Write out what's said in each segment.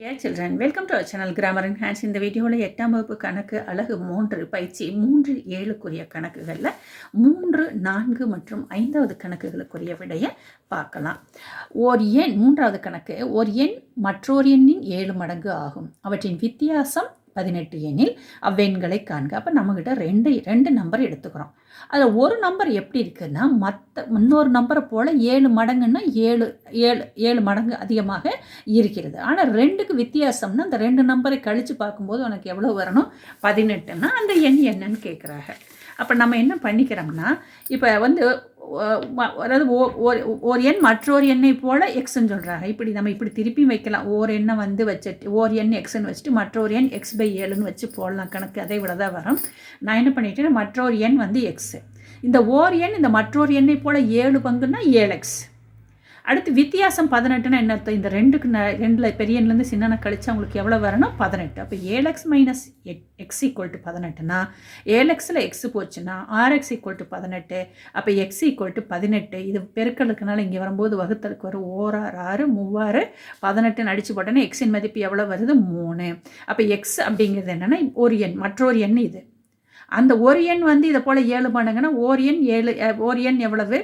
Hey children welcome to our channel grammar and hands இந்த வீடியோவில் எட்டாம் வகுப்பு கணக்கு அழகு மூன்று பயிற்சி மூன்று ஏழுக்குரிய கணக்குகளில் மூன்று நான்கு மற்றும் ஐந்தாவது கணக்குகளுக்குரிய விடையை பார்க்கலாம். ஓர் எண் மூன்றாவது கணக்கு. ஓர் எண் மற்றொரு எண்ணின் ஏழு மடங்கு ஆகும். அவற்றின் வித்தியாசம் பதினெட்டு எண்ணில் அவ்வெண்களை காண்க. அப்போ நம்மக்கிட்ட ரெண்டு ரெண்டு நம்பர் எடுத்துக்கிறோம். அதில் ஒரு நம்பர் எப்படி இருக்குன்னா மற்ற இன்னொரு நம்பரை போல் ஏழு மடங்குன்னா ஏழு ஏழு ஏழு மடங்கு அதிகமாக இருக்கிறது. ஆனால் ரெண்டுக்கு வித்தியாசம்னா அந்த ரெண்டு நம்பரை கழித்து பார்க்கும்போது உனக்கு எவ்வளோ வரணும்? பதினெட்டுன்னா அந்த எண் என்னன்னு கேட்குறாங்க அப்போ நம்ம என்ன பண்ணிக்கிறோம்னா இப்போ வந்து அதாவது ஓ- ஒரு எண் மற்றொரு எண்ணை போல் எக்ஸ்ன்னு சொல்கிறாங்க இப்படி நம்ம இப்படி திருப்பி வைக்கலாம். ஓர் எண்ணை வந்து வச்சுட்டு ஓர் எண் எக்ஸ்ன்னு வச்சுட்டு மற்றொரு எண் எக்ஸ் பை ஏழுன்னு வச்சு போடலாம் கணக்கு. அதை விட தான் வரும். நான் என்ன பண்ணிட்டேன்னா மற்றொரு எண் வந்து எக்ஸு இந்த ஓர் எண் இந்த மற்றொரு எண்ணை போல் ஏழு பங்குன்னா ஏழு எக்ஸ் அடுத்து வித்தியாசம் பதினெட்டுனா என்ன அர்த்தம்? இந்த ரெண்டுக்கு ந ரெண்டில் பெரிய எண்லேருந்து சின்ன கழிச்சா அவங்களுக்கு எவ்வளோ வரணும்? பதினெட்டு. அப்போ ஏழு X minus X equal to பதினெட்டுனா ஏழு எக்ஸில் எக்ஸ் போச்சுன்னா ஆர் எக்ஸ் ஈக்குவல் டு பதினெட்டு. அப்போ எக்ஸ் ஈக்குவல் டு பதினெட்டு. இது பெருக்கலுக்குனால இங்கே வரும்போது வகுத்தலுக்கு வரும் ஓராறு ஆறு மூவாறு பதினெட்டுன்னு அடித்து போட்டோன்னா எக்ஸின் மதிப்பு எவ்வளோ வருது? மூணு. அப்போ எக்ஸ் அப்படிங்கிறது என்னென்னா ஒரு எண் மற்றொரு எண் இது. அந்த ஒரு எண் வந்து இதை போல் ஏழு மடங்குன்னா ஓர் எண் ஏழு ஓரியன் எண் எவ்வளவு?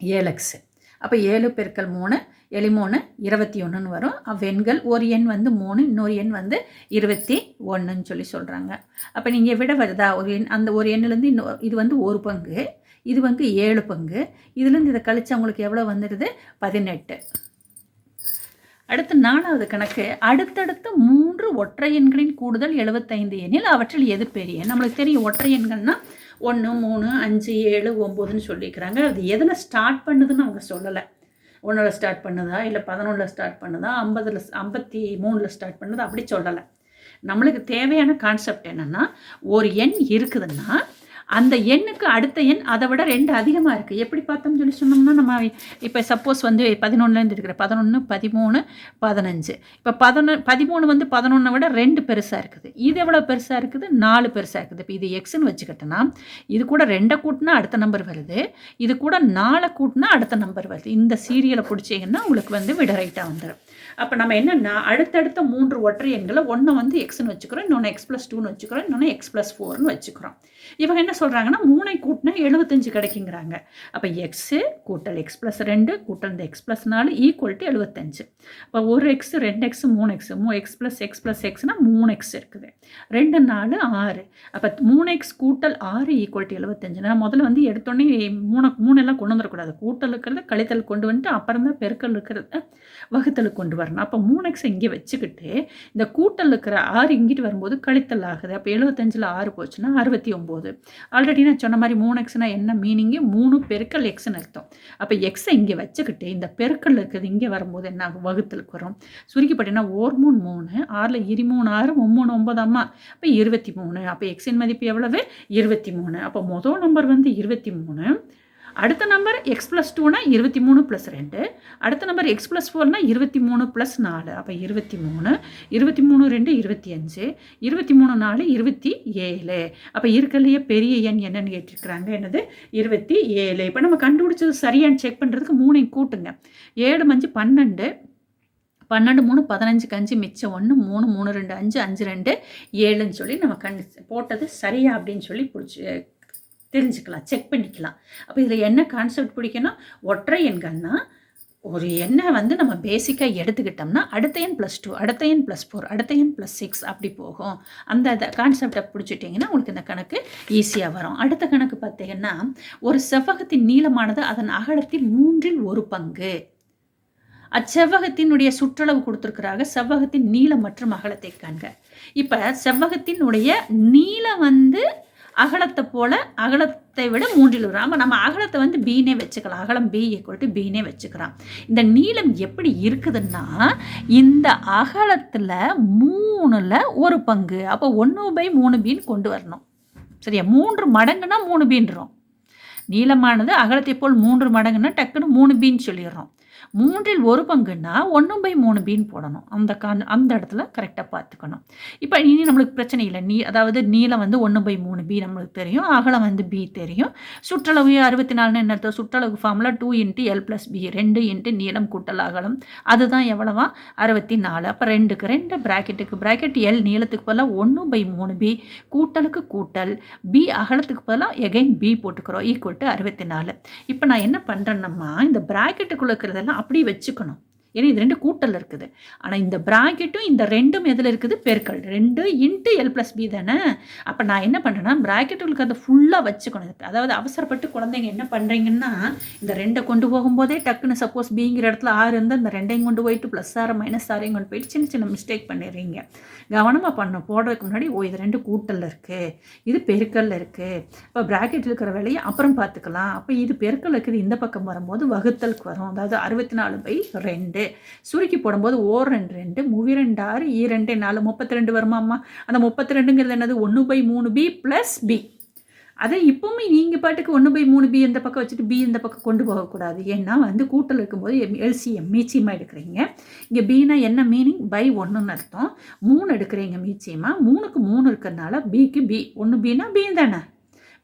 ஏழு எக்ஸு அப்போ ஏழு பெருக்கள் மூணு எலி மூணு இருபத்தி ஒன்றுன்னு வரும். அவ்வெண்கள் ஒரு எண் வந்து மூணு இன்னொரு எண் வந்து இருபத்தி ஒன்றுன்னு சொல்லி சொல்கிறாங்க அப்போ நீங்கள் விட வருதா ஒரு எண் அந்த ஒரு எண்ணிலேருந்து இன்னொரு இது வந்து ஒரு பங்கு இது வந்து ஏழு பங்கு இதுலேருந்து இதை கழிச்சு அவங்களுக்கு எவ்வளோ வந்துடுது பதினெட்டு. அடுத்து நாலாவது கணக்கு அடுத்தடுத்து மூன்று ஒற்றை எண்களின் கூடுதல் எழுபத்தைந்து எண்ணில் அவற்றில் எது பெரிய? நம்மளுக்கு தெரியும் ஒற்றை எண்கள்னால் ஒன்று மூணு அஞ்சு ஏழு ஒம்போதுன்னு சொல்லிக்கிறாங்க. அது எதில் ஸ்டார்ட் பண்ணுதுன்னு அவங்க சொல்லலை. ஒன்றில் ஸ்டார்ட் பண்ணுதா இல்லை பதினொன்றில் ஸ்டார்ட் பண்ணுதா ஐம்பதில் ஐம்பத்தி மூணில் ஸ்டார்ட் பண்ணுதா அப்படி சொல்லலை. நம்மளுக்கு தேவையான கான்செப்ட் என்னென்னா ஒரு எண் இருக்குதுன்னா அந்த எண்ணுக்கு அடுத்த எண் அதை விட ரெண்டு அதிகமாக இருக்குது எப்படி பார்த்தோம்னு சொல்லி சொன்னோம்னா நம்ம இப்போ சப்போஸ் வந்து பதினொன்றுலேருந்து இருக்கிற பதினொன்று பதிமூணு பதினஞ்சு. இப்போ பதினொன்று பதிமூணு வந்து பதினொன்றை விட ரெண்டு பெருசாக இருக்குது. இது எவ்வளோ பெருசாக இருக்குது? நாலு பெருசாக இருக்குது. இப்போ இது எக்ஸ்ன்னு வச்சுக்கிட்டோன்னா இது கூட ரெண்டை கூட்டினா அடுத்த நம்பர் வருது. இது கூட நாலை கூட்டினா அடுத்த நம்பர் வருது. இந்த சீரியலை பிடிச்சிங்கன்னா உங்களுக்கு வந்து விட ரைட்டாக வந்துடும் அப்போ நம்ம என்னென்னா அடுத்தடுத்த மூன்று ஒற்றை எண்களை ஒன்று வந்து எக்ஸ்னு வச்சுக்கிறோம். இன்னொன்று எக்ஸ் ப்ளஸ் டூன்னு வச்சுக்கிறோம். இன்னொன்று எக்ஸ் ப்ளஸ் ஃபோர்னு வச்சுக்கிறோம். இவங்க என்ன சொல்கிறாங்கன்னா மூணை கூட்டினா எழுபத்தஞ்சு கிடைக்குங்கிறாங்க. அப்போ எக்ஸு கூட்டல் எக்ஸ் ப்ளஸ் ரெண்டு கூட்டல் இந்த எக்ஸ் ப்ளஸ் நாலு ஈக்குவல் டு எழுபத்தஞ்சு இப்போ ஒரு எக்ஸ் ரெண்டு எக்ஸ் மூணு எக்ஸ் மூ எக்ஸ் ப்ளஸ் எக்ஸ் ப்ளஸ் எக்ஸ்னால் மூணு எக்ஸ் இருக்குது. ரெண்டு நாலு ஆறு. அப்போ மூணு எக்ஸ் கூட்டல் ஆறு ஈக்குவல் டு எழுபத்தஞ்சுனா முதல்ல வந்து எடுத்தோடனே மூணு மூணெல்லாம் கொண்டு வந்துடக்கூடாது கூட்டல் இருக்கிறத கழித்தல் கொண்டு வந்துட்டு அப்புறம் தான் பெருக்கல் இருக்கிறத வகுத்தலுக்கு கொண்டு வரணும். அப்போ மூணு எக்ஸ் இங்கே வச்சுக்கிட்டு இந்த கூட்டல் இருக்கிற ஆறு இங்கிட்டு வரும்போது கழித்தல் ஆகுது. அப்போ எழுபத்தஞ்சில் ஆறு போச்சுன்னா அறுபத்தி ஒம்பது. ஆல்ரெடி நான் சொன்ன மாதிரி மூணு எக்ஸ்னால் என்ன மீனிங்கு மூணு பெருக்கல் எக்ஸ்னு அர்த்தம். அப்போ எக்ஸை இங்கே வச்சுக்கிட்டு இந்த பெருக்கல் இருக்கிறது இங்கே வரும்போது என்ன ஆகும்? வகுத்தலுக்கு வரும். சுருக்கி பார்த்தீங்கன்னா ஓர் மூணு மூணு ஆறில் இருமூணு ஆறு ஆறு மூணு ஒம்பதாம்மா அப்போ இருபத்தி மூணு. அப்போ எக்ஸின் மதிப்பு எவ்வளவு? இருபத்தி மூணு. அப்போ மொதல் நம்பர் வந்து இருபத்தி மூணு. அடுத்த நம்பர் எக்ஸ் ப்ளஸ் டூனா இருபத்தி மூணு ப்ளஸ் ரெண்டு. அடுத்த நம்பர் எக்ஸ் ப்ளஸ் ஃபோர்னால் இருபத்தி மூணு ப்ளஸ் நாலு. அப்போ இருபத்தி மூணு இருபத்தி மூணு ரெண்டு இருபத்தி அஞ்சு. இருபத்தி மூணு நாலு இருபத்தி ஏழு. அப்போ இருக்கலையே பெரிய எண் என்னன்னு கேட்டிருக்கிறாங்க. என்னது? இருபத்தி ஏழு. இப்போ நம்ம கண்டுபிடிச்சது சரியான்னு செக் பண்ணுறதுக்கு மூணையும் கூட்டுங்க. ஏழு மஞ்சு பன்னெண்டு. பன்னெண்டு மூணு பதினஞ்சுக்கு அஞ்சு மிச்சம் ஒன்று மூணு மூணு ரெண்டு அஞ்சு அஞ்சு ரெண்டு ஏழுன்னு சொல்லி நம்ம கண் போட்டது சரியா அப்படின்னு சொல்லி பிடிச்சி தெரிஞ்சுக்கலாம் செக் பண்ணிக்கலாம். அப்போ இதில் என்ன கான்செப்ட் பிடிக்கணும் ஒற்றை எண்கள்னா ஒரு எண்ணை வந்து நம்ம பேசிக்காக எடுத்துக்கிட்டோம்னா அடுத்த எண் ப்ளஸ் டூ அடுத்த எண் ப்ளஸ் ஃபோர் அடுத்த எண் ப்ளஸ் சிக்ஸ் அப்படி போகும். அந்த கான்செப்டை பிடிச்சிட்டிங்கன்னா உங்களுக்கு இந்த கணக்கு ஈஸியாக வரும். அடுத்த கணக்கு பார்த்தீங்கன்னா ஒரு செவ்வகத்தின் நீளமானது அதன் அகலத்தில் மூன்றில் ஒரு பங்கு. அச்செவ்வகத்தினுடைய சுற்றளவு கொடுத்துருக்குறாங்க செவ்வகத்தின் நீளம் மற்றும் அகலத்தை காண்க. இப்போ செவ்வகத்தினுடைய நீளம் வந்து அகலத்தை போல அகலத்தை விட மூன்றில் வரும் ஆமாம் நம்ம அகலத்தை வந்து பீனே வச்சுக்கலாம். அகலம் பி ஈக்குவல் டு பீனே வச்சுக்கலாம். இந்த நீளம் எப்படி இருக்குதுன்னா இந்த அகலத்தில் மூணில் ஒரு பங்கு. அப்போ ஒன்று பை மூணு பீன் கொண்டு வரணும். சரியா? மூன்று மடங்குனா மூணு பீன்றோம் நீளமானது அகலத்தை போல் மூன்று மடங்குன்னா டக்குன்னு மூணு பீன் சொல்லிடுறோம். மூன்றில் ஒரு பங்குன்னா ஒன்று பை மூணு பின்னு போடணும். அந்த கான் அந்த இடத்துல கரெக்டாக பார்த்துக்கணும். இப்போ இனி நம்மளுக்கு பிரச்சனை இல்லை. நீ அதாவது நீளம் வந்து ஒன்று பை மூணு பி நம்மளுக்கு தெரியும். அகலம் வந்து பி தெரியும். சுற்றளவு அறுபத்தி நாலுன்னு என்ன சுற்றளவு ஃபார்மில் two into L plus B ரெண்டு இன்ட்டு நீளம் கூட்டல் அகலம். அதுதான் எவ்வளவா? அறுபத்தி நாலு அப்போ ரெண்டுக்கு ரெண்டு ப்ராக்கெட்டுக்கு ப்ராக்கெட் எல் நீளத்துக்கு பதிலாக ஒன்று பை மூணு பி கூட்டலுக்கு கூட்டல். பி அகலத்துக்கு பதிலாக எகைன் பி போட்டுக்கிறோம். ஈக்குவல் டு அறுபத்தி நாலு இப்போ நான் என்ன பண்ணுறேன்னம்மா இந்த ப்ராக்கெட்டுக்குள்ளே இருக்கிறதெல்லாம் அப்படியே வச்சுக்கணும். ஏன்னா இது ரெண்டு கூட்டல் இருக்குது. ஆனால் இந்த ப்ராக்கெட்டும் இந்த ரெண்டும் எதில் இருக்குது? பெருக்கல். ரெண்டு இன்ட்டு எல் ப்ளஸ் பி தானே? அப்போ நான் என்ன பண்ணுறேன்னா ப்ராக்கெட்டுகளுக்கு அதை ஃபுல்லாக வச்சுக்கணும். அதாவது அவசரப்பட்டு குழந்தைங்க என்ன பண்ணுறீங்கன்னா இந்த ரெண்டை கொண்டு போகும்போதே டக்குன்னு சப்போஸ் பிங்கிற இடத்துல ஆறு இருந்தால் இந்த ரெண்டையும் கொண்டு போயிட்டு ப்ளஸ் ஆறு மைனஸ் ஆறையும் கொண்டு போயிட்டு சின்ன சின்ன மிஸ்டேக் பண்ணிடுறீங்க. கவனமாக பண்ண போடுறதுக்கு முன்னாடி ஓ இது ரெண்டு கூட்டலில் இருக்குது இது பெருக்கல்ல இருக்குது இப்போ ப்ராக்கெட் இருக்கிற வேலையை அப்புறம் பார்த்துக்கலாம். அப்போ இது பெருக்கல் இருக்குது. இந்த பக்கம் வரும்போது வகுத்தலுக்கு வரும். அதாவது அறுபத்தி நாலு பை ரெண்டு. சுருக்கி போடும்போது ஓர் ரெண்டு ரெண்டு மூவி ரெண்டு ஆறு ஈ ரெண்டு நாலு முப்பத்தி ரெண்டு வருமாம்மா அந்த முப்பத்தி ரெண்டுங்கிறது என்னது? ஒன்று பை மூணு பி ப்ளஸ் பி அதை இப்போவுமே நீங்கள் பாட்டுக்கு ஒன்று பை மூணு பி இந்த பக்கம் வச்சுட்டு பி இந்த பக்கம் கொண்டு போகக்கூடாது. ஏன்னா வந்து கூட்டல் இருக்கும்போது எல்சிஎம் மீச்சியமாக எடுக்கிறீங்க. இங்கே பீனா என்ன மீனிங் பை ஒன்றுன்னு அர்த்தம். மூணு எடுக்கிறீங்க மீச்சியமாக மூணுக்கு மூணு இருக்கிறதுனால பிக்கு பி ஒன்று பின்னா பி தானே?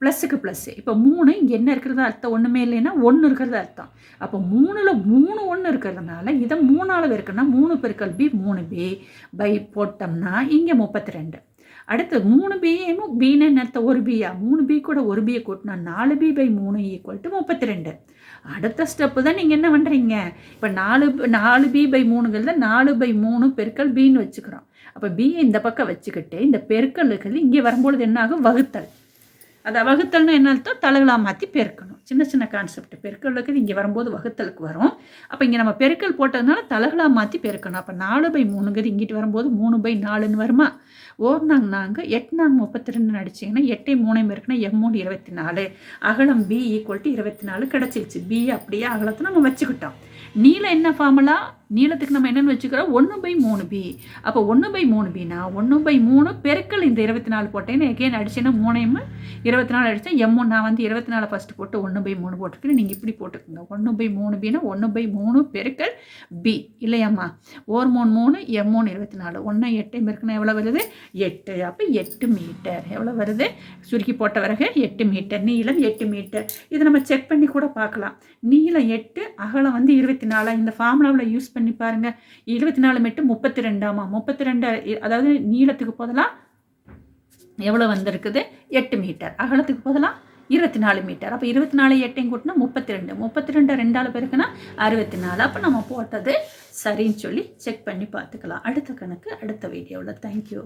ப்ளஸ்ஸுக்கு ப்ளஸ்ஸு இப்போ மூணு இங்கே என்ன இருக்கிறது அர்த்தம்? ஒன்றுமே இல்லைன்னா ஒன்று இருக்கிறது அர்த்தம். அப்போ மூணில் மூணு ஒன்று இருக்கிறதுனால இதை மூணால் இருக்குன்னா மூணு பெருக்கல் பி மூணு பி பை போட்டோம்னா இங்கே முப்பத்தி ரெண்டு அடுத்து மூணு பியும் பின்னு அர்த்தம்? ஒரு பியா மூணு பி கூட ஒரு பியை கூட்டினா நாலு பி பை மூணு ஈக்குவல் டு முப்பத்தி ரெண்டு அடுத்த ஸ்டெப்பு தான் நீங்கள் என்ன பண்ணுறீங்க இப்போ நாலு நாலு பி பை மூணுங்கிறத நாலு பை மூணு பெருக்கல் பின்னு வச்சுக்கிறோம். அப்போ பி இந்த பக்கம் வச்சுக்கிட்டு இந்த பெருக்கல் இருக்கிறது இங்கே வரும்பொழுது என்னாகும் வகுத்தல். அதை வகுத்தல்னு என்ன அர்த்தம்? தலைகளாக மாற்றி பெருக்கணும். சின்ன சின்ன கான்செப்ட் பெருக்கலுக்கு இங்கே வரும்போது வகுத்தலுக்கு வரும். அப்போ இங்கே நம்ம பெருக்கல் போட்டதுனால தலைகளாக மாற்றி பெருக்கணும். அப்போ நாலு பை மூணுங்கிறது இங்கிட்டு வரும்போது மூணு பை நாலுன்னு வருமா? ஓர் நாங்க நாங்கள் எட்டு நாங்க முப்பத்தி ரெண்டு அடிச்சிங்கன்னா எட்டை மூணையும் இருக்குன்னா எம் மூணு இருபத்தி நாலு அகலம் பி ஈக்குவல் டு இருபத்தி நாலு கிடச்சிருச்சு. பி அப்படியே அகலத்தை நம்ம வச்சுக்கிட்டோம். நீளம் என்ன ஃபார்முலா நீளத்துக்கு நம்ம என்னென்னு வச்சுக்கிறோம்? ஒன்று பை மூணு பி. அப்போ ஒன்று பை மூணு பினா ஒன்று பை மூணு பெருக்கல் இந்த இருபத்தி நாலு போட்டேன்னு எகேன் அடிச்சேன்னா மூணையும் இருபத்தி நாலு அடித்தேன் எம் நான் வந்து இருபத்தி நாலு ஃபஸ்ட்டு போட்டு ஒன்று பை மூணு போட்டுருக்கேன். நீங்கள் இப்படி போட்டுக்கோங்க. ஒன்று பை மூணு பினா ஒன்று பை மூணு பெருக்கல் பி இல்லையாம்மா? ஓர் மூணு மூணு எம் மூணு இருபத்தி நாலு ஒன்று எட்டு பெருக்குன்னா எவ்வளோ வருது? எட்டு. அப்போ எட்டு மீட்டர் எவ்வளோ வருது? சுருக்கி போட்ட பிறகு எட்டு மீட்டர் நீளம் எட்டு மீட்டர் இதை நம்ம செக் பண்ணி கூட பார்க்கலாம். நீளம் எட்டு அகலம் வந்து இருபத்தி நாலு இந்த ஃபார்முலாவில் யூஸ் பண்ணி பாருங்கள் இருபத்தி நாலு மெட்டு முப்பத்தி ரெண்டாமா முப்பத்தி ரெண்டு அதாவது நீளத்துக்கு போதெல்லாம் எவ்வளோ வந்திருக்குது? எட்டு மீட்டர். அகலத்துக்கு போதெல்லாம் இருபத்தி நாலு மீட்டர். அப்போ இருபத்தி நாலு எட்டையும் கூட்டினா முப்பத்தி ரெண்டு முப்பத்தி ரெண்டு ரெண்டாவது பேருக்குன்னா அறுபத்தி நாலு அப்போ நம்ம போட்டது சரின்னு சொல்லி செக் பண்ணி பார்த்துக்கலாம். அடுத்த கணக்கு அடுத்த வீடியோவில் தேங்க்யூ